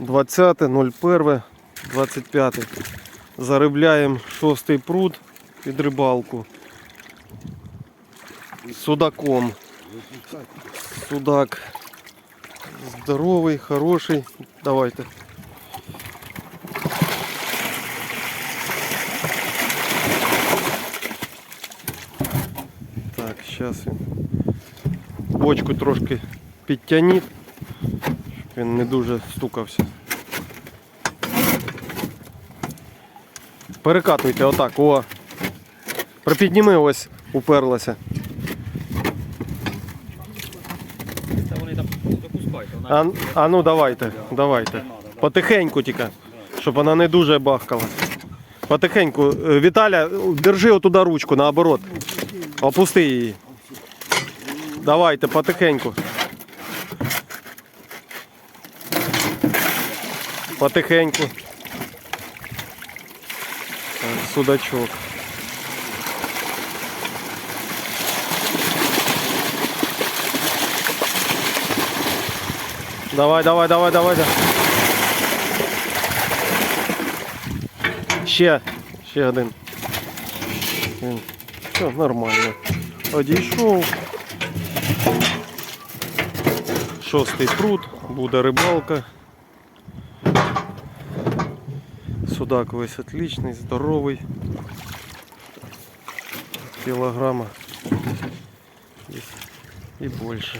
20.01.25. Заробляємо шостий пруд під рибалку. З Судаком. Судак здоровий, хороший. Давайте. Так, зараз він бочку трошки підтягніть, щоб Він не дуже стукався. Перекатуйте отак, о. Припідніми ось, уперлася. А, а ну давайте, давайте. Потихеньку тільки, щоб вона не дуже бахкала. Потихеньку. Е, Віталя, держи отуда ручку наоборот. Опусти її. Давайте, потихеньку. Потихеньку. Судачок. Давай, давай, давай, давай. Ще, ще один. Все, нормально. Одійшов. Шостий пруд, буде рибалка. Судак весь отличний, здоровий. Кілограма. Десь І більше.